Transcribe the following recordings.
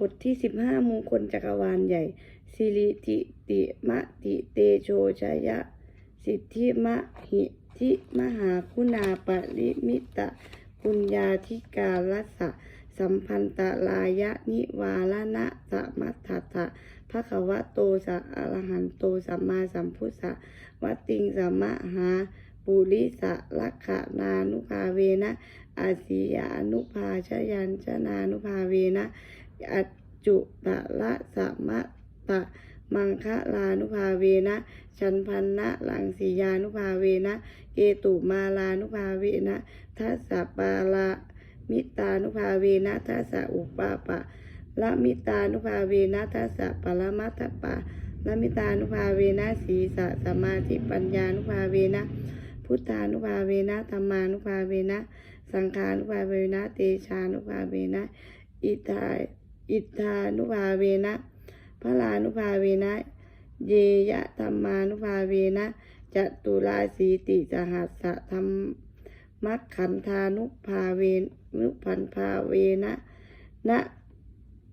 บทที่สิบห้ามงคลจักรวาลใหญ่ สิริติติมะติเตโชชยะ สิทธิมะหิทิมหาคุณาปริมิตะปุญญาธิกาลสะสัมพันตลายะนิวาลนะสมัทธะทะภะคะวะโตสะอะระหันโตสัมมาสัมพุทธะวัติงสัมมะหาปุริสะลักขะนานุภาเวนะอาสิยานุภาชยัญชนานุภาเวนะ อัจจุตะละสะมะตะมังคะลานุภาเวนะ ชันพันนะลังสียานุภาเวนะ เกตุมาลานุภาเวนะทัสสะปาลามิตานุภาเวนะทัสสะอุปาปะละมิตานุภาเวนะทัสสะปรมัตถปะละมิตานุภาเวนะสีสะสมาธิปัญญานุภาเวนะพุทธานุภาเวนะธรรมานุภาเวนะ สังขานุภาเวนะ เตชานุภาเวนะ อิทา อิทธานุภาเวนะพระลานุภาเวนะ เยยะธรรมานุภาเวนะจตุราสีติสหัสสะธรรมมัคขันธานุภาเวนุพันภาเวนะนะ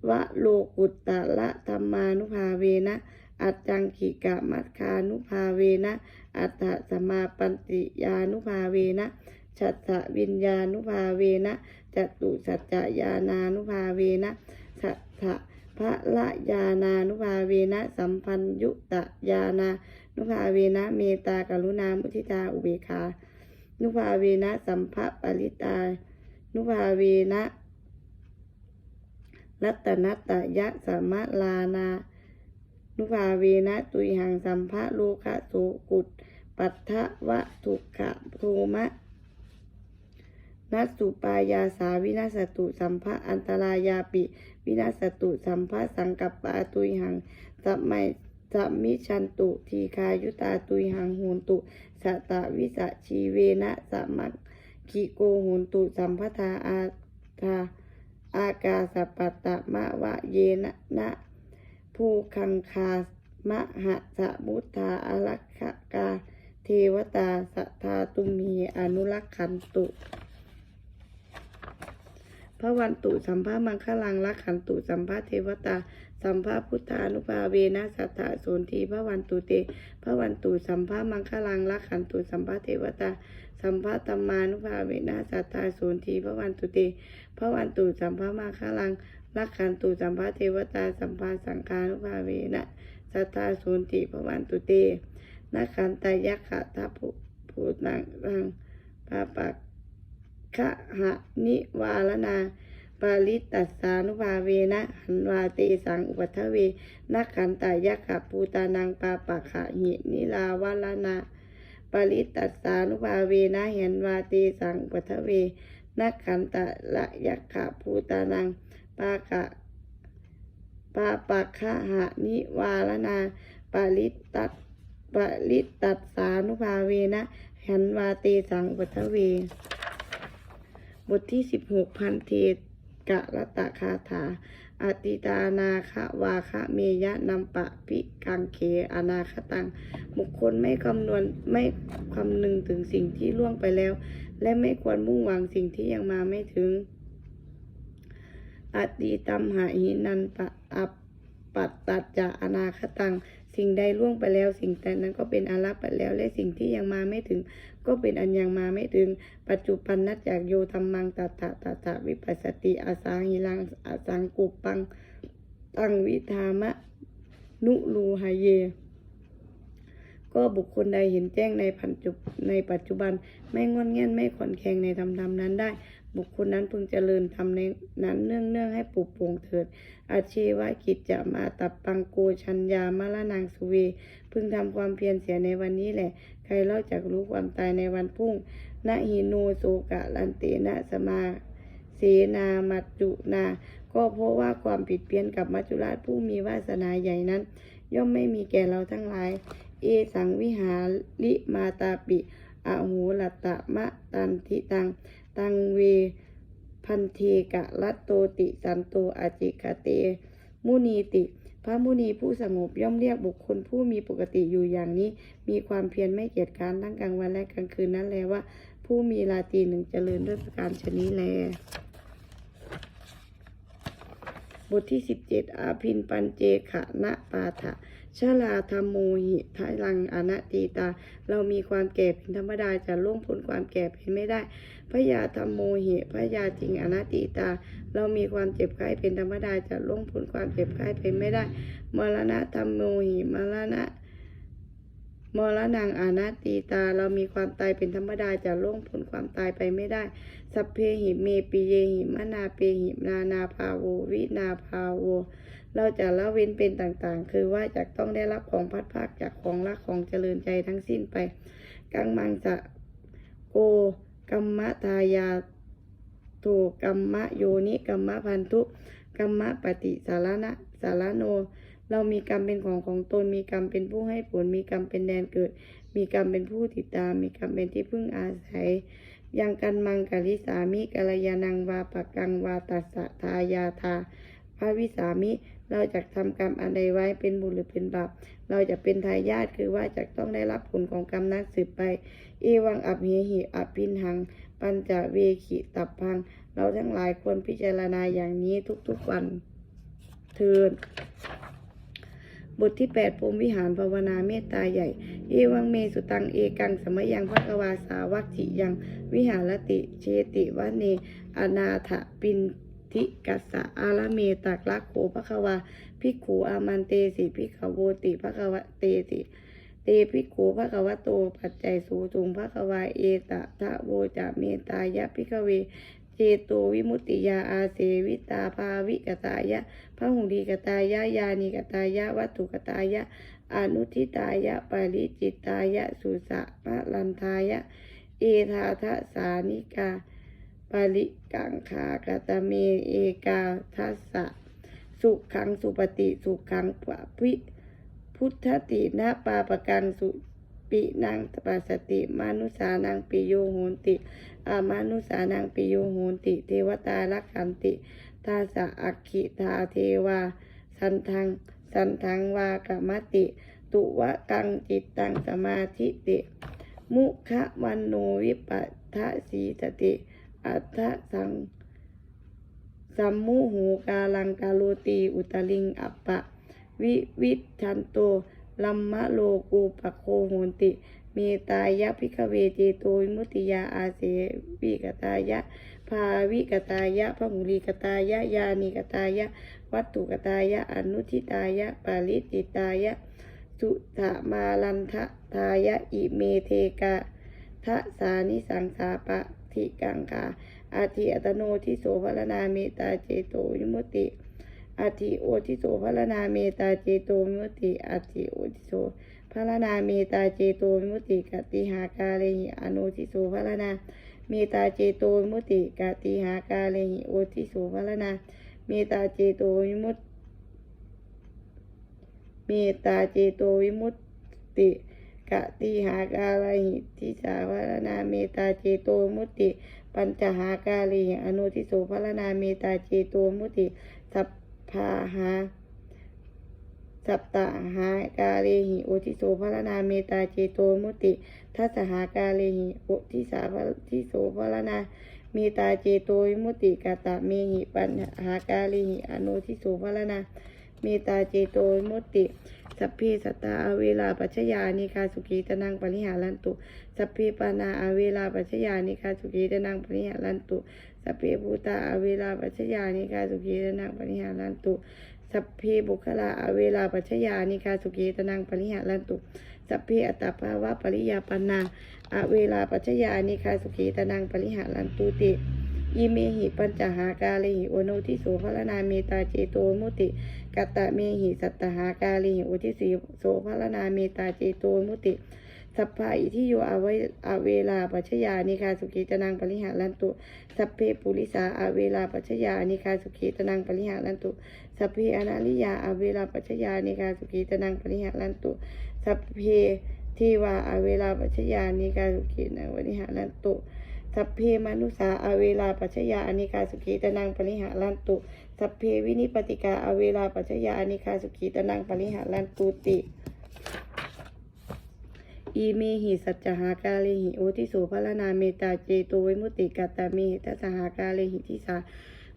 วะโลกุตตะละธรรมานุภาเวนะ อัจจังขิกะมัคคานุภาเวนะ อัตถสมาปันติยานุภาเวนะชัตถวิญญานุภาเวนะจตุสัจจญาณานุภาเวนะ ทะพระละยานานุภาเวนะสัมพันยุตตญาณานุภาเวนะเมตากรุณามุทิตาอุเบกขานุภาเวนะสัมภะปริตา นุภาเวนะรัตนัตยะสัมมะลานา นุภาเวนะตุยหังสัมภะโลคะโสกุตปัททะวะทุกขะโทมะ นัสสุปายาสาวินาสตุสัมภะอันตรายาปิ วินาสตุสัมภะสังกัปปาตุยหังสัมไมสัมมิชันตุทีคายุตาตุยหังโหนตุสัตวิสชีเวนะสัมมัคคิโกหุนตุสัมพทาอาทาอากาสปัตตมะวะเยนะนะภูคังคามะหะสะมุทธาอลักขกา เทวตาสัทธาตุมีอนุรักขันตุ พระวันตุสัมภามังคลังรักขันตุสัมภาเทวตา สัมภาพุทธานุภาเวนะสัทธาโสนทีพระวันตุเตพระวันตุสัมภามังคลังรักขันตุสัมภาเทวตา สัมภาธรรมานุภาเวนะสัทธาโสนทีพระวันตุเตพระวันตุสัมภามังคลังรักขันตุสัมภาเทวตา สัมภาสังฆานุภาเวนะสัทธาโสนทีพระวันตุเตนักขันตายักขะทัพพุภูตังรังปาปัก ขะหะนิวาลนา ปาลิตัสสานุภาเวนะหันวาเตสังอุปัทเวนักขันตายักขะปูตานังปาปะขะหินิลาวาลนาปาลิตัสสานุภาเวนะเห็นวาเตสังอุปัทเวนักขันตะละยักขะปูตานังปาขะปาปะขะหะนิวาลนา ปาลิตัสปาลิตัสสานุภาเวนะหันวาเตสังอุปัทเว บทที่สิบหกพันเทกะรัตะคาถาอติตานาคะวาคะเมยะนัมปะปิกังเขอนาคตัง บุคคลไม่คำนวณไม่คำนึงถึงสิ่งที่ล่วงไปแล้ว และไม่ควรมุ่งหวังสิ่งที่ยังมาไม่ถึงอติตัมหาหินันปะอัปปัตตัจจะอนาคตัง สิ่งใดล่วงไปแล้ว สิ่งแต่นั้นก็เป็นอาลัปไปแล้ว และสิ่งที่ยังมาไม่ถึง ก็เป็นอันยังมาไม่ถึง ปัจจุบันนัจจากโยธรรมังตัตถะตัตถะวิปัสสติอาสังหิลังอาสังกุปังตังวิธามะ นุลูหายเย ก็บุคคลใดเห็นแจ้งในปัจจุในปัจจุบัน ไม่งอนแง่นไม่ขอนแข็งในธรรมธรรมนั้นได้ บุคคลนั้นพึงเจริญธรรมในนั้นเนื่องเนื่องให้ปลุกปลงเถิด อาชีวะกิจจะมาตับปังโกชัญญามละนางสุเว พึงทำความเพียรเสียในวันนี้แหละ ใครเล่าจากรู้ความตายในวันพุ่งนะหิโนโสกะลันเตนะสมาเสนามัจจุนา ก็เพราะว่าความผิดเพี้ยนกับมัจจุราชผู้มีวาสนาใหญ่นั้น ย่อมไม่มีแก่เราทั้งหลาย เอสังวิหาลิมาตาปิอะโหลัตตะมะตันทิตัง ตังเว พันเทกะรัตโตติสันโตอาจิกะเต มุนีติ พระมุนีผู้สงบย่อมเรียกบุคคลผู้มีปกติอยู่อย่างนี้ มีความเพียรไม่เกียจคร้านทั้งกลางวันและกลางคืนนั้นแลว่า ผู้มีราตรีหนึ่งเจริญด้วยประการชนีแลบทที่17อาพินปัญเจขะนะปาถะ ชาลาธรรมโมหิทาลังอนัตตีตา เรามีความแก่เป็นธรรมดาจะล่วงพ้นความแก่เป็นไม่ได้พยาธรรมโมหิพยาจริงอนัตติตา เรามีความเจ็บไข้เป็นธรรมดาจะล่วงพ้นความเจ็บไข้เป็นไม่ได้ มรณะธรรมโมหิมรณะมรณังอานาตีตา เรามีความตายเป็นธรรมดาจะล่วงพ้นความตายไปไม่ได้ สัพเพหิเมปิเยหิมนาเปหินานาภาโว วินาภาโว เราจะละเว้นเป็นต่างๆ คือว่าจะต้องได้รับของพัดภาคจากของรักของเจริญใจทั้งสิ้นไป กังมังจะโกกัมมะทายาโทกัมมะโยนิกัมมะพันธุกัมมะปฏิสารณะสารโน เรามีกรรมเป็นของของตน มีกรรมเป็นผู้ให้ผล มีกรรมเป็นแดนเกิด มีกรรมเป็นผู้ติดตาม มีกรรมเป็นที่พึ่งอาศัยยังกันมังกลิสามิกัลยานังวาปะกังวาตัสสะทายาทาพระวิสามิ เราจะทำกรรมอันใดไว้เป็นบุญหรือเป็นบาป เราจะเป็นทายาทคือว่าจะต้องได้รับผลของกรรมนั้นสืบไป เอวังอับเหหิอภินหัง ปัญจเวขิตับพัง เราทั้งหลายควรพิจารณาอย่างนี้ทุกๆวันเทินบทที่ 8พรมวิหารภาวนาเมตตาใหญ่ เอวังเมสุตังเอกังสมยังพระกวาสาวัคจิยัง วิหารติ เชติวะเนอนาถปิน ทิกัสสะอาระเมตักลักโขพระควาภิกขูอามันเตสิภิกขโวติพระควะเตสิเตภิกขูพระควะโตปัจจัยสูตุงพระควาเอตะทะโวจะเมตายะภิกขเวเจโตวิมุตติยาอาเสวิตาภาวิกตายะพระหุลีกตายะยานิกตายะวัตถุกตายะอนุทิตายะปาริจิตตายะสุสะมะลันทายะ เอธาทะสานิกา ปาริกังขากตเมเอกาทัสสะสุขังสุปฏิสุขังปะพิพุทธตินาปาปกังสุปินังปัสสติมานุสานังปิโยโหนติอามานุสานังปิโยโหนติ เทวตาลักขันติทาสะอักขิทาเทวา สันทัง สันทังวากามติ ตุวะกังจิตตังสมาธิติ มุขวันโนวิปัฏฐสีสติ อัฏสังสัมมุหูกาลังกาโลตีอุตลิงอัปปะ วิวิชันโตลัมมะโลกูปะโคโหนติ เมตายะพิกเวเจโตวิมุติยาอาเสวิกตายะ ภาวิกตายะพหุลีกตายะยานิกตายะ วัตถุกตายะ อนุทิตายะ ปาลิจิตายะ สุธามาลันทะทายะ อิเมเทกาทะสานิสังสาปะ ทิกังกาอาทิอัตโนทิโสภรนาเมตาเจโตวิมุติอาทิโอทิโสภรนาเมตาเจโตวิมุติอาทิโอทิโสภรนาเมตาเจโตวิมุติกติหากาเลหิอโนทิโสภรนาเมตาเจโตวิมุติกติหากาเลหิโอทิโสภรนาเมตาเจโตวิมุตติเมตตาเจโตวิมุตติ กะติหากาลหิทิสาวรณาเมตตาเจโตมุติ ปัญจหากาลิอนุทิโสภรณาเมตตาเจโตมุติ สัพพาหาสัปตะหากาเลหิโอทิโสภรณาเมตตาเจโตมุติทัสหากาเลหิโอทิสาภทิโสภรณาเมตตาเจโตมุติกาตะเมหิปัญหากาเลหิอนุทิโสภรณา มตตาเจโตวิมุติ สัพเพสัตตาอเวลาปัจจยานิคาสุขีตนังปริหารันตุ สัพเพปานาอเวลาปัจจยานิคาสุขีตนังปริหารันตุ สัพเพภูตาอเวลาปัจจยานิคาสุขีตนังปริหารันตุสัพเพบุคลาอเวลาปัจจยานิคาสุขีตนังปริหารันตุ สัพเพอัตภาวะปริยาปนาอเวลาปัจจยานิคาสุขีตนังปริหารันตุติอิเมหิปัญจหากาเลหิโอโนทิโสภรนาเมตาเจโตมุติ กัตตะเมหิสัตตหากาลิหิอุทิสีโสภรนาเมตาเจโตมุติสัพพะอิทิโยอเวอเวลาปัจจยานิคาสุขีตนังปริหารันตุ สัพเพปุริสาอเวลาปัจจยานิคาสุขีตนังปริหารันตุ สัพเพอนาลิยาอเวลาปัจจยานิคาสุขีตนังปริหารันตุ สัพเพทีวาอเวลาปัจจยานิคาสุขีนังปริหารันตุ สัพเพมนุสาอเวลาปัจจยาอนิกาสุขีตนังปริหารันตุ สัพเพวินิปติกาอเวลาปัจจยาอนิคาสุขีตนังปริหารันตุติอีเมหิสัจจหากาเลหิโอทิโสภระนาเมตาเจโตวิมุติกัตาเมหิทัสหากาเลหิทิสา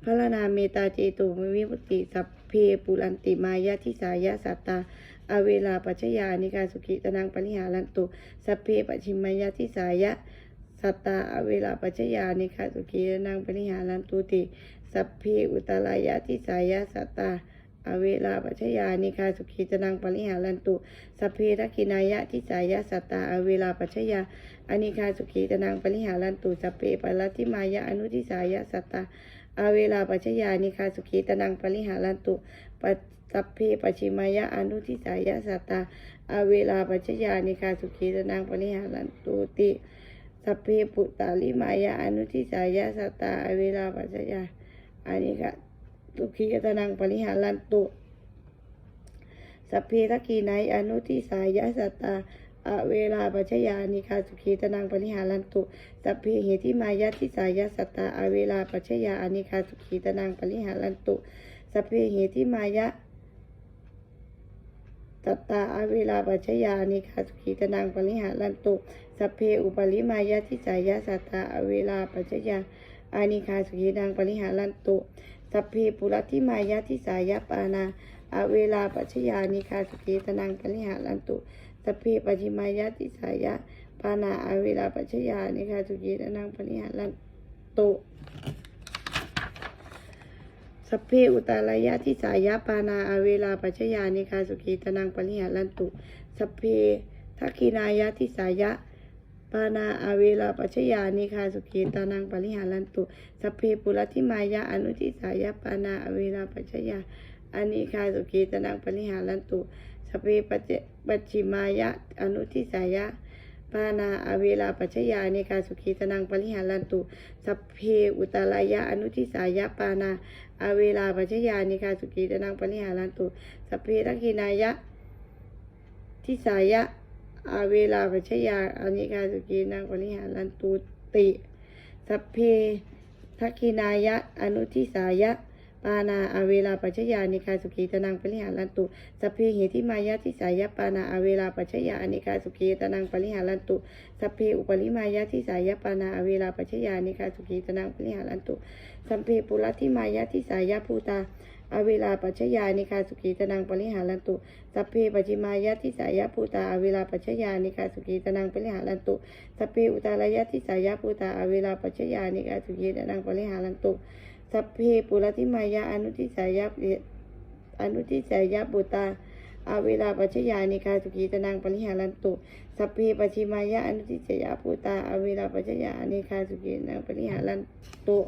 พระนาเมตาเจโตวิมุติสัพเพปุรันติมายะทิสายะสัตตาอเวลาปัจจยานิกาสุขิตนังปริหารันตุสัพเพปชิมายะทิสายะ สัตตาอเวลาปัจจยานิกาสุขิตนังปริหารันตุติสัพเพอุตรายะทิสายะสัตตาอเวลาปัจจยานิคาสุขีตนังปริหารันตุสัพเพทักินายะทิสายะสัตตาอเวลาปัจจยาอนิคาสุขีตนังปริหารันตุสัพเพปลัตติมายะอนุทิสายะสัตตาอเวลาปัจจยานิคาสุขีตนังปริหารันตุปัสัพเพปชิมายะอนุทิสายะสัตตาอเวลาปัจจยานิคาสุขีตนังปริหารันตุติ สัพเพปุตตาลิมายะอนุทิสายะสัตตาอเวลาปัจจยาอานิคาสุขีกตนังปริหารันตุสัพเพทกขีนายอนุทิสายะสัตตาอเวลาปัจจยานิคาสุขีตนังปริหารันตุสัพเพเหติมายะทิสายะสัตตาอเวลาปัจจยาอานิคาสุขีตนังปริหารันตุสัพเพเหติมายะสัตตาอเวลาปัจจยาอานิคาสุขีตนังปริหารันตุ สัพเพอุปริมายะทิสายะสัตตาเวลาปัจจยาอานิคาสุขีตังปริหารันตุสัพเพปุรติมายะทิสายะปานาอาเวลาปัจจยานิคาสุขีตนังปริหารันตุสัพเพปจิมายะทิสายะปานาอาเวลาปัจจยานิคาสุกีตนังปนิหารันตุสัพเพอุตารายะทิสายะปานาอาเวลาปัจจยานิคาสุกีตนังปนิหารันตุสัพเพทักขินายะทิสายะ ปานาอาเวลาปัจจยานิคาสุกีตานังปริหารันตุสเพปุรติมายะอนุทิสายะปานาอาเวลาปัจจยาอานิคาสุกีตานังปริหารันตุสเพปัจเจปัจฉิมายะอนุทิสายะปานาอเวลาปัจจยาเนกาสุขีตนังปริหารันตุสัพเพอุตรายะอนุทิสายะปานาอเวลาปัจจยาเนกาสุขีตนังปริหารันตุสัพเพทักขินายะทิสายะ อเวลาปัจจยาอเนกาสุขีนังปริหารันตุติ สัพเพทักขินายะ อนุทิสายะ ปานาอาเวลาปัจจยานิคาสุขีตนังปริหารันตุ สัพเพเหติมายะทิสายะปานาอาเวลาปัจจยานิคาสุขีตนังปริหารันตุ สัพเพอุปริมายะทิสายะปานาอาเวลาปัจจยานิคาสุขีตนังปริหารันตุ สัพเพปุรัติมายะทิสายะภูตา อเวลาปัจจยานิคาสุขีตนังปริหารันตุ สัพเพปัจิมายะทิสายะภูตาอเวลาปัจจยานิคาสุขีตนังปริหารันตุ สัพเพอุตารายะทิสายะภูตาอเวลาปัจจยานิคาสุขีตนังปริหารันตุ สัพเพปุรติมายะอนุทิสายะอนุทิสายะปุตาอาเวลาปัจจยานิกาสุขีตนังปริหารันตุ สัพเพปชิมายะอนุทิสายะปุตาอาเวลาปัจจยานิกาสุขีตนังปริหารันตุ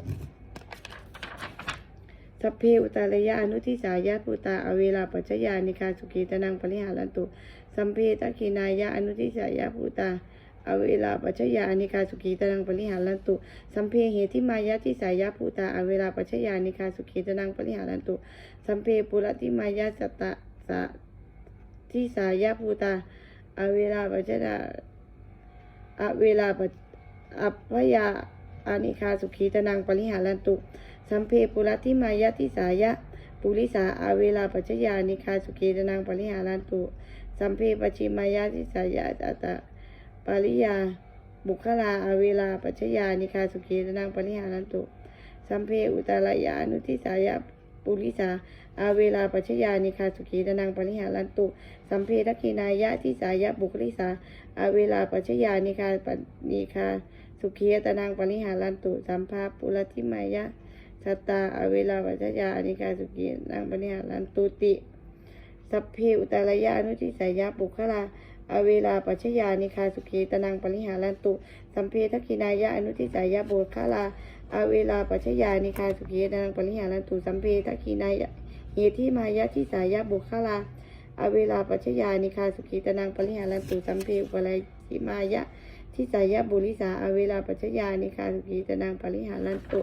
สัพเพอุตารยะอนุทิสายะปุตาอเวลาปัจจยานิกาสุขีตนังปริหารันตุสัมเพตคินายะอนุทิสายะปุตาอเวลาปัจจยานิคาสุขีตนังปริหารันตุสัมเพเหติมายะทิสายะภูตาอเวลาปัจจยานิคาสุขีตนังปริหารันตุสัมเพปุรติมายะสัตตะสะทิสายะภูตาอเวลาปัจจยาอเวลาปัจอัพยาอานิคาสุขีตนังปริหารันตุ สัมเพปุรติมายะทิสายะ ปุริสาอาเวลาปัจจยานิคาสุขีตนังปริหารันตุ สัมเพปชิมายะทิสายะสัตตะปริยา บุคลาอาเวลาปัจจยานิคาสุขีตนังปริหารันตุ สัมเพอุตารายานุทิสายะปุริสาอาเวลาปัจจยานิคาสุขีตนังปริหารันตุ สัมเพทักขินายะทิสายะบุคลิสาอาเวลาปัจจยานิคาปนิคาสุขีตนังปริหารันตุ สัมภาปุรติมายะ สัตตาอาเวลาปัจจยานิคาสุขีนังปริหารันตุติ สัพเพอุตารายานุทิสายะบุคลาอเวลาปัจจยานิคาสุขีตนังปริหารันตุ สัมเพทักขินายะอนุทิสายะโบคลาอเวลาปัจจยานิคาสุขีตนังปริหารันตุ สัมเพทักขินายะเหติมายะทิสายะโบคลาอเวลาปัจจยานิคาสุขีตนังปริหารันตุสัมเพอุปไลทิมายะทิสายะบุริสาอเวลาปัจจยานิคาสุขีตนังปริหารันตุ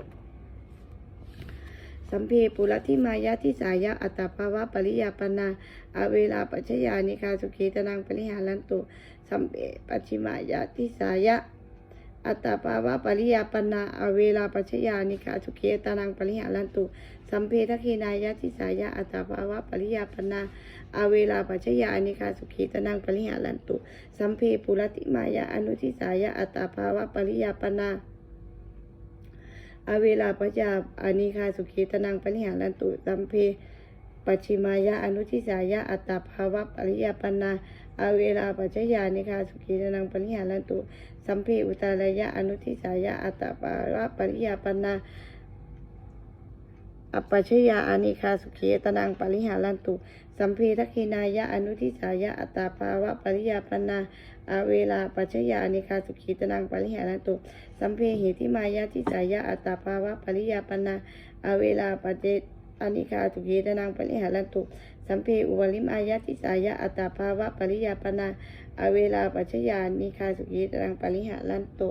สัมเพปุรติมายะทิสายะอัตตภาวะปริยาปนาอเวลาปัจจยานิคาสุขีตนังปริหารันตุสัมเพปัจฉิมายะทิสายะอัตตภาวะปริยาปนาอเวลาปัจจยานิคาสุขีตนังปริหารันตุสัมเพทักขินายะทิสายะอัตตภาวะปริยาปนาอเวลาปัจจยานิคาสุขีตนังปริหารันตุสัมเพปุรติมายะอนุทิสายะอัตตภาวะปริยาปนา อเวลาปัจจาอานิคาสุขีตนังปริหารันตุสัมเพปชิมายะอนุทิสายะอัตตาภาวะปริยปนาอเวลาปัจจยานิคาสุขีตนังปริหารันตุสัมเพอุตารยะอนุทิสายะอัตตาภาวะปริยปนาอัปปชยาอานิคาสุขีตนังปริหารันตุสัมเพทักขินายะอนุทิสายะอัตตาภาวะปริยาปนา อาเวลาปัจจยานิคาสุขีตนังปริหารันตุสัมเพหิติมายาทิสายะอัตตาภาวะปริยาปนาอาเวลาปัจเจอานิคาสุขีตนังปริหารันตุสัมเพอุวลิมอายาทิสายะอัตตาภาวะปริยาปนาอาเวลาปัจจยานิคาสุขีตนังปริหารันตุ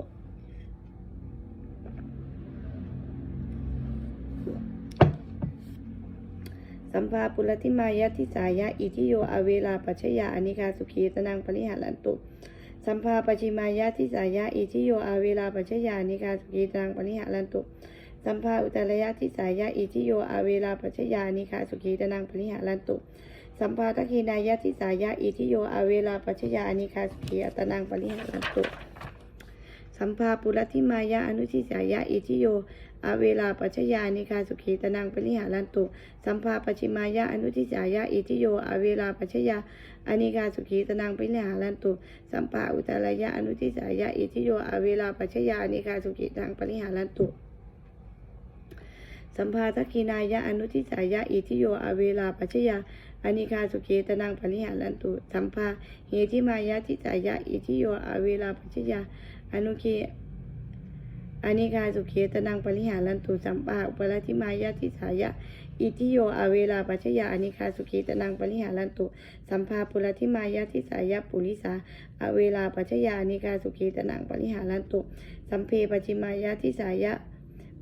สัมภาปุรติมายะทิสายะอิทิโยอเวลาปัจจยาอนิคาสุขีตนังปริหารันตุสัมภาปชิมายะทิสายะอิทิโยอเวลาปัจจยาอนิคาสุขีตนังปริหารันตุสัมภาอุตรยะทิสายะอิทิโยอเวลาปัจจยาอนิคาสุขีตนังปริหารันตุสัมภาทักขินายะทิสายะอิทิโยอเวลาปัจจยาอนิคาสุขีตนังปริหารันตุสัมภาปุรติมายะอนุทิสายะอิทิโย อาเวลาปัจจยานิคาสุขีตนังปริหารันตุ สัมภาปชิมายะอนุทิสายะอิทิโยอาเวลาปัจจยาอานิกาสุขีตนังปริหารันตุ สัมภาอุตรยะอนุทิสายะอิทิโยอาเวลาปัจจยาอานิกาสุขีตนังปริหารันตุสัมภาทักขินายะอนุทิสายะอิทิโยอาเวลาปัจจยาอานิคาสุขีตนังปริหารันตุสัมภาเหติมายะทิสายะอิทิโยอาเวลาปัจจยาอนุเค อานิกาสุขีตนังปริหารันตุสัมปะอุปราธิมายะทิสายะ อิทิโยอเวลาปัจจยาอานิคาสุขีตนังปริหารันตุสัมภาปุรธิมายะทิสายะปุริสาอเวลาปัจจยาอานิคาสุขีตนังปริหารันตุสัมเพปชิมายะทิสายะ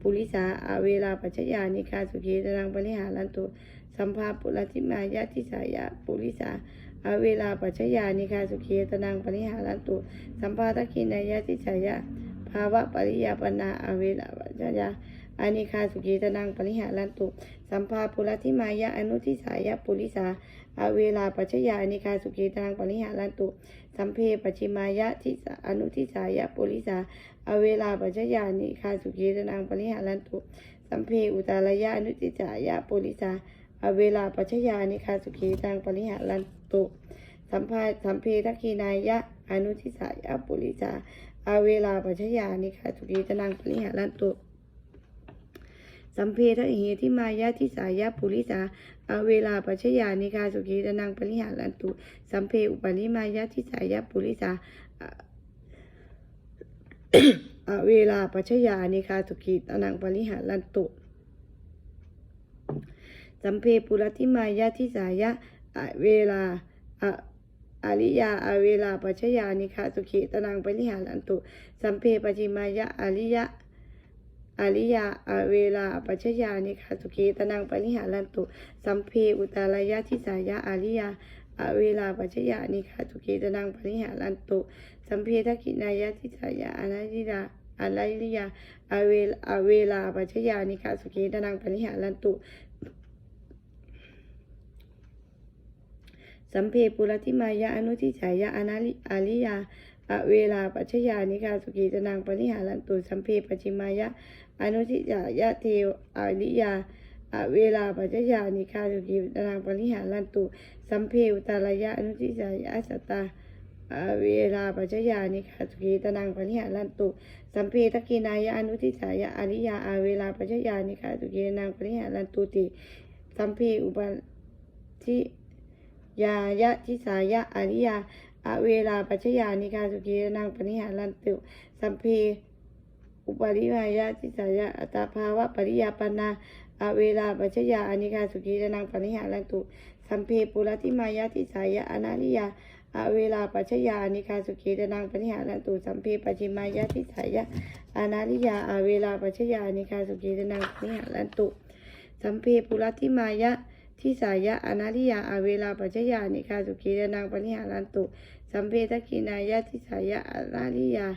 ปุริสาอเวลาปัจจยาอนิคาสุขีตนังปริหารันตุสัมภาปุรธิมายะทิสายะปุริสาอเวลาปัจจยานิคาสุขีตนังปริหารันตุสัมภาทักขินายะทิสายะาวะปริยาปนาอาเวลาปัจยาอานิคาสุขีตนังปริหารันตุ สัมภาปุรธิมายะอนุทิสายะปุริสาอาเวลาปัจจยาอานิคาสุขีตนังปริหารันตุ สัมเพปัชิมายะทิสาอนุทิสายะปุริสาอาเวลาปัจจยานิคาสุขีตนังปริหารันตุ สัมเพอุตารยะอนุทิสายะปุริสาอาเวลาปัจจยานิคาสุขีตนังปริหารันตุ สัมภาสัมเพทักขีนายะอนุทิสายะปุริสา อาเวลาปัจจยานิคาสุขีตนังปริหารันตุสัมเพทเหทิมายะทิสายะปุริสาอาเวลาปัจจยานิคาสุขีตนังปริหารันตุ สัมเพอุปนิมายะทิสายะปุริสาอาเวลาปัจจยานิคาสุขีตนังปริหารันตุ สัมเพปุรติมายะทิสายะอาเวลาอ อาริยาอาเวลาปัจจยานิคาสุขีตนังปริหารันตุ สัมเพปจิมายะอาริยะอาริยาอาเวลาปัจจยานิคาสุขีตนังปริหารันตุ สัมเพอุตารยะทิสายะอาริยาอาเวลาปัจจยานิคาสุขีตนังปริหารันตุสัมเพทักขินายะทิสายะอนาริยาอานาริยาอาเวลอาเวลาปัจจยานิคาสุขีตนังปริหารันตุ สัมเพปุรติมายะอนุทิสายะอนาลิอาริยาอะเวลาปัจจยานิกาสุขีตนังปริหารันตุสัมเพปชิมายะอนุทิสายะเทวอาริยาอะเวลาปัจจยานิกาสุขีตนังปริหารันตุสัมเพอุตารยะอนุทิสายะสัตตาอะเวลาปัจจยานิกาสุขีตนังปริหารันตุสัมเพทักกินายะอนุทิสายะอริยาอาเวลาปัจจยานิกาสุขีตนังปริหารันตุติสัมเพอุปทิ ยายะทิสายะอริยาอเวลาปัจจยานิกาสุขีนังปนิหารันตุสัมเพอุปริมายะทิสายะอัตาภาวะปริยาปนาอเวลาปัจจยาอนิกาสุขีนังปนิหารันตุสัมเพปุรติมายะทิสายะอนาริยาอเวลาปัจจยานิกาสุขีนังปนิหารันตุสัมเพปัจจิมายะทิสายะอนาริยาอเวลาปัจจยานิกาสุขีนังปนิหารันตุสัมเพปุรติมายะ ทิสายะอนาริยาอาเวลาปัจจยานิคาสุขีเรนังปนิหารันตุสัมเพทกินายะทิสายะอนาริยา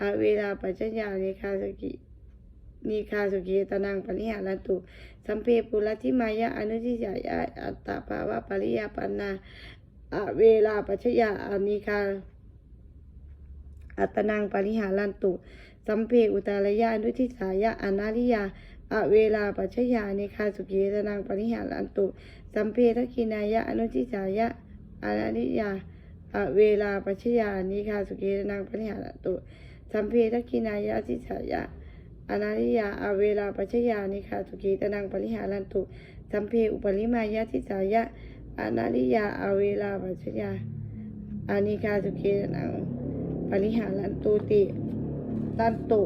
อาเวลาปัจจยานิคาสุขีนิคาสุขีตนังปนิหารันตุสัมเพปุรติมายะอนุทิสายะอัตตาภาวะปริยาปนาอาเวลาปัจจยาอนิคาอัตนังปริหารันตุสัมเพอุตารยะอนุทิสายะอนาริยา อเวลาปัจฉยานิคาสุขีตนังปริหารันตุสัมเพทักขินายะอนุทิสายะอนาริยาอเวลาปัจฉยานิคาสุขีตนังปริหารันตุสัมเพทักขินายะทิสายะอนาริยาอเวลาปัจฉยานิคาสุขีตนังปริหารันตุสัมเพอุปริมายะทิสายะอนาริยาอเวลาปัจฉยาอานิคาสุขีตนังปริหารันตุติตันตุ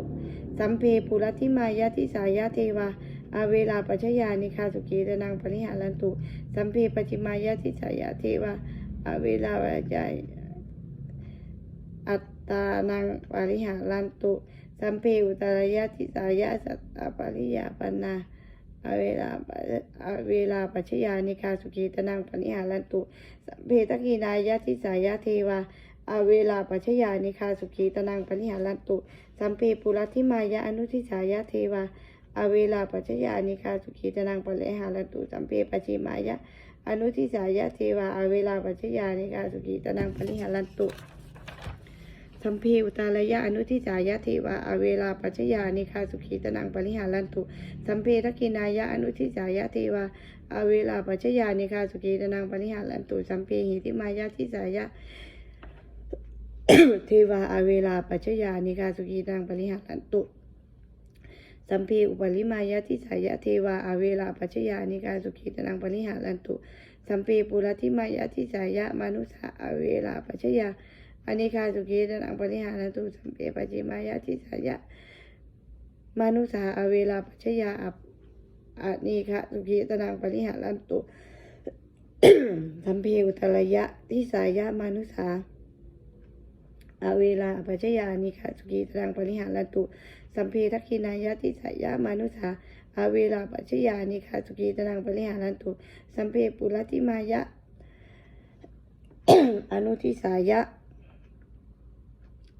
สัมเพปุรติมายะทิสายะเทวาอาเวลาปัจฉยานิคาสุขีตนังปริหารันตุสัมเพปจิมายะทิสายะเทวาอาเวลาปัจจยอัตตานังปริหารันตุสัมเพอุตรายะทิสายะสัตตปริยาปนาอาเวลาปะอาเวลาปัจฉยานิคาสุขีตนังปริหารันตุสัมเพตกีนายะทิสายะเทวาอเวลาปัจฉยานิคาสุขีตนังปริหารันตุ สัมเพปุรัติมายะอนุทิสายะเทวาอาเวลาปัจจยานิคาสุขีตนังปะเลหาลตุสัมเพปจิมายะอนุทิสายะเทวาอาเวลาปัจจยานิคาสุขีตนังปะเลหาลตุสัมเพอุตารยะอนุทิสายะเทวาอาเวลาปัจจยานิคาสุขีตนังปริหารันตุสัมเพทักกินายะอนุทิสายะเทวาอาเวลาปัจจยานิคาสุขีตนังปริหารันตุสัมเพหิติมายะทิสายะ เทวาอาเวลาปัจจยานิคาสุขีตังปริหารันตุสัมเพอุปริมายะทิสายะเทวาอาเวลาปัจจยานิกาสุขีตนังปริหารันตุสัมเพปุรติมายะทิสายะมนุสาอาเวลาปัจจยาอนิคาสุขีตนังปริหารันตุสัมเพปจิมายะทิสายะมนุสาอาเวลาปัจจยาอัปอานิคาสุขีตนังปริหารันตุสัมเพอุตรยะทิสายะมนุสา อาเวลาปัจจยานิคาสุขีตรังปริหารันตุสัมเพทักขินายะติสายะมานุสาอาเวลาปัจจยานิคาสุขีตรังปริหารันตุสัมเพปุรติมายะอนุทิสายะ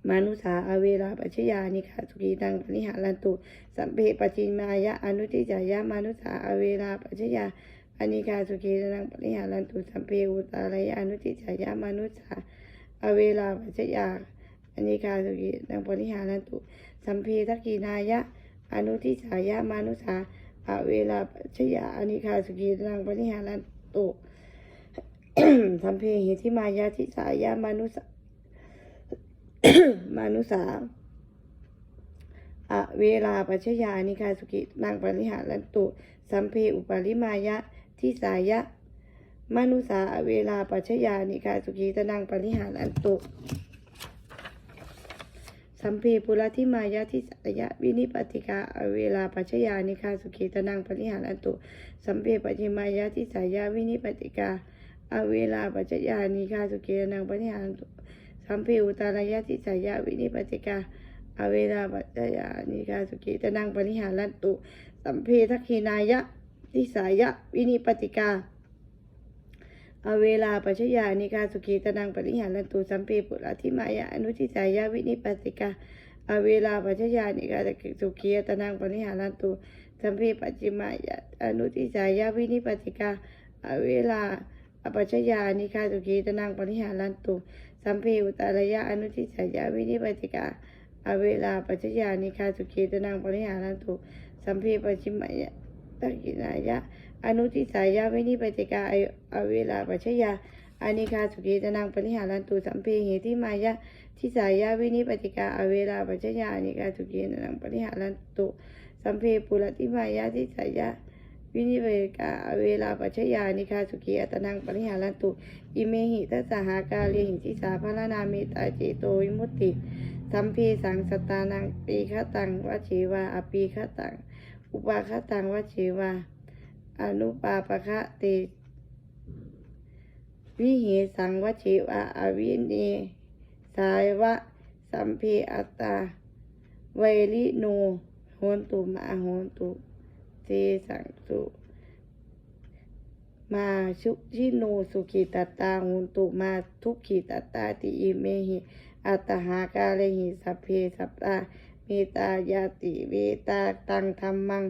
มานุสาอาเวลาปัจจยานิคาสุขีตังปริหารันตุสัมเพปจินมายะอนุทิสายะมานุสาอาเวลาปัจจยาอนิคาสุขีตังปริหารันตุสัมเพอุตารยะอนุทิสายะมานุสา อเวลาปัจจยาอนิกาสุกินังปริหารันตุ สัมเพทักกีนายะ อนุทิสายะมานุสาอเวลาปัจจยาอนิกาสุกินังปริหารันตุสัมเพหิทิมายะทิสายะมานุสามานุสาอเวลาปัจจยานิคาสุกินังปริหารันตุ สัมเพอุปาริมายะทิสายะ มนุสาเวลาปัจฉยานิกาสุขีตนังปริหารันตุสัมเพปุระทิมายะทิสายะวินิปติกาเวลาปัจฉยานิคาสุขีตนังปริหารันตุสัมเพปจิมายะทิสายะวินิปติกาอเวลาปัจฉยานิคาสุขีตนังปริหารันตุสัมเพอุตารายะทิสายะวินิปติกาอเวลาปัจฉยานิคาสุขีตนังปริหารันตุสัมเพทักขินายะทิสายะวินิปติกา อเวลาปัจจยานิกาสุขีตนังปริหารันตุสัมปีปุระทิมายะอนุทิสายาวินิปัสสิกาอเวลาปัจจยานิกาสุขีตนังปริหารันตุสัมปีปัจจิมายะอนุทิสายาวินิปัสสิกาอเวลาปัจจยานิกาสุขีตนังปริหารันตุสัมปีอุตารยะอนุทิสายาวินิปัสสิกาอเวลาปัจจยานิกาสุขีตนังปริหารันตุสัมปีปัจจิมายะตะกินายะ อนุทิสายาวินิปติกาอเวลาปัจฉยาอานิคาสุขีตนังปริหารันตุสัมเพเหติมายะทิสายาวินิปติกาอเวลาปัจฉยาอานิคาสุขีตนังปริหารันตุสัมเพปุรติมายะทิสายาวินิปติกาอเวลาปัจฉยาอนิคาสุขีตนังปริหารันตุอิเมหิตัสหากาเลหิทิสาพระนาเมตาเจโตวิมุตติสัมเพสังสตานังปีฆตังวชีวาอปีฆตัง อุปาฆตังวชีวา อนุปาปะคะติวิเหสังวชิวะอวินเนสายวะ สัมเพอัตตาไวริโนโหนตุมาโหนตุเตสังสุมาชุชิโนสุขิตตาโหนตุมาทุกขิตตาติอิเมหิ อัตหากาเลหิสัพเพสัพตาเมตายาติเวตาตังธรรมัง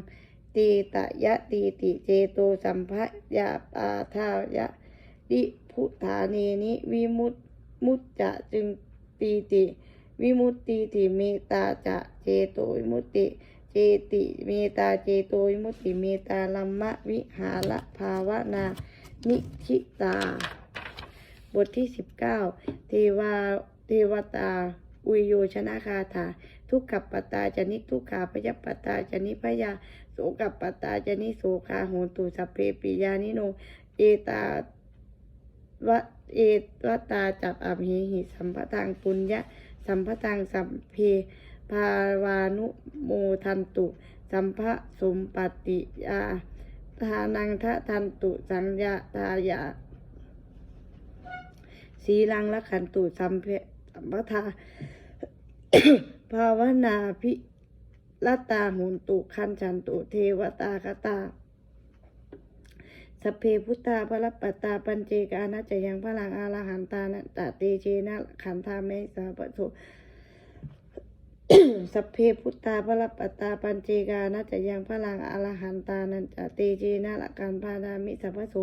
ตีตะยะตีติเจโตสัมภะยาปาทายะดิพุทธาเนนิวิมุตมุตจะจึงตีติวิมุตติติเมตาจะเจโตวิมุตติ เจติเมตาเจโตวิมุตติเมตาลัมมะวิหารภาวนานิชิตา บทที่สิบเก้าเทวาเทวตา อุยโยชนะคาถา ทุกขับปตตาจนิทุกขาพยปตตาจนิพยาโสกับปตตาจนิโสคาโหตุสัพเพปิยานิโนเอตาวะเอวตาจับอภิหิสัมปทังปุญญะสัมปทังสัมเพภาวานุโมทันตุ สัมภะสมปฏิยาทานังทะทันตุสัญญาทายาสีลังละขันตุสัมเพสัมปทา ภาวนาพิลตาหุนตุคันจันตุเทวตากตาสเพพุทธาพระปัตตาปัญเจกานะจะยังพลังอาลหันตานะตะเตเชนะขันธาเมสาปะโทสเพพุทธาพระปัตตาปัญเจกานะจะยังพลังอาลหันตานันจะเตเจนะละกันพาดามิสัพพะโส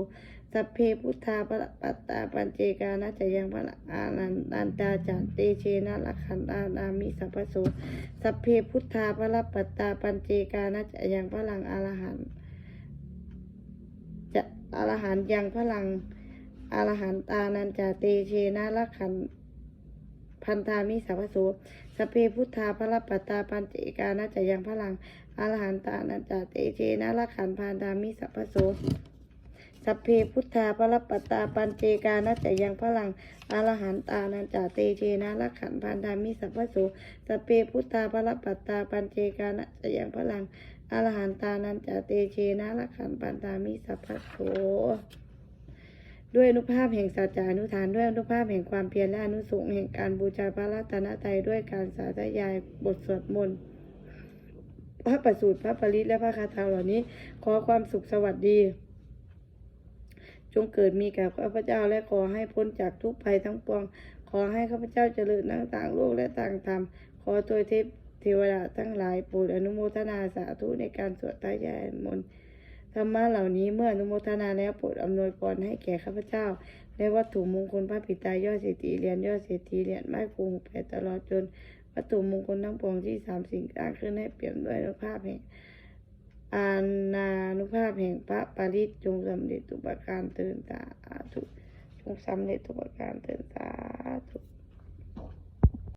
สัพเพพุทธาพระปัตตาปัญเจกานะจะยังพลังอาลันตันตาจะเตเชนะละขันตานามิสัพพะโสสัพเพพุทธาพระปัตตาปัญเจกานะจะยังพลังอาลหันจะอรหันยังพลังอรหันตานันจาเตเชนะละขันพันธามิสัพพโสสพเพพุทธาพระปัตตาปัญเจกานะจะยังพลังอรหันตานันจาเตเชนะละขันพันธามิสัพพโส สัพเพพุทธาพระปตาปัญเจกานะจะยังพลังอรหันตานันจาเตเชนะละขันพันธามิสัพพโสสัพเพพุทธาพระปตาปัญเจกานะจะยังพลังอรหันตานันจาเตเชนะละขันปันตามิสัพพะโสด้วยอนุภาพแห่งสัจจานุฐานด้วยอนุภาพแห่งความเพียรและอนุสงแห่งการบูชาพระรัตนตรัยด้วยการสาธยายบทสวดมนต์พระประสูตรพระปริตและพระคาถาเหล่านี้ ขอความสุขสวัสดี จงเกิดมีแก่ข้าพเจ้าและขอให้พ้นจากทุกภัยทั้งปวง ขอให้ข้าพเจ้าเจริญทั้งต่างโลกและต่างธรรม ขอโดยเทพเทวดาทั้งหลายโปรดอนุโมทนาสาธุในการสวดทายายมนต์ธรรมะเหล่านี้เมื่ออนุโมทนาแล้วโปรดอำนวยพรให้แก่ข้าพเจ้า และวัตถุมงคลพระปิตายอดเศรษฐีเหรียญยอดเศรษฐีเหรียญไม้คงแผ่ตลอดจนวัตถุมงคลทั้งปวงที่สามสิ่งต่างขึ้นให้เปลี่ยนด้วยอนุภาพแห่ง อานานุภาพแห่งพระปริตจงสำเร็จทุกประการเตือนตาธุจงสำเร็จทุกประการเตือนตาธุ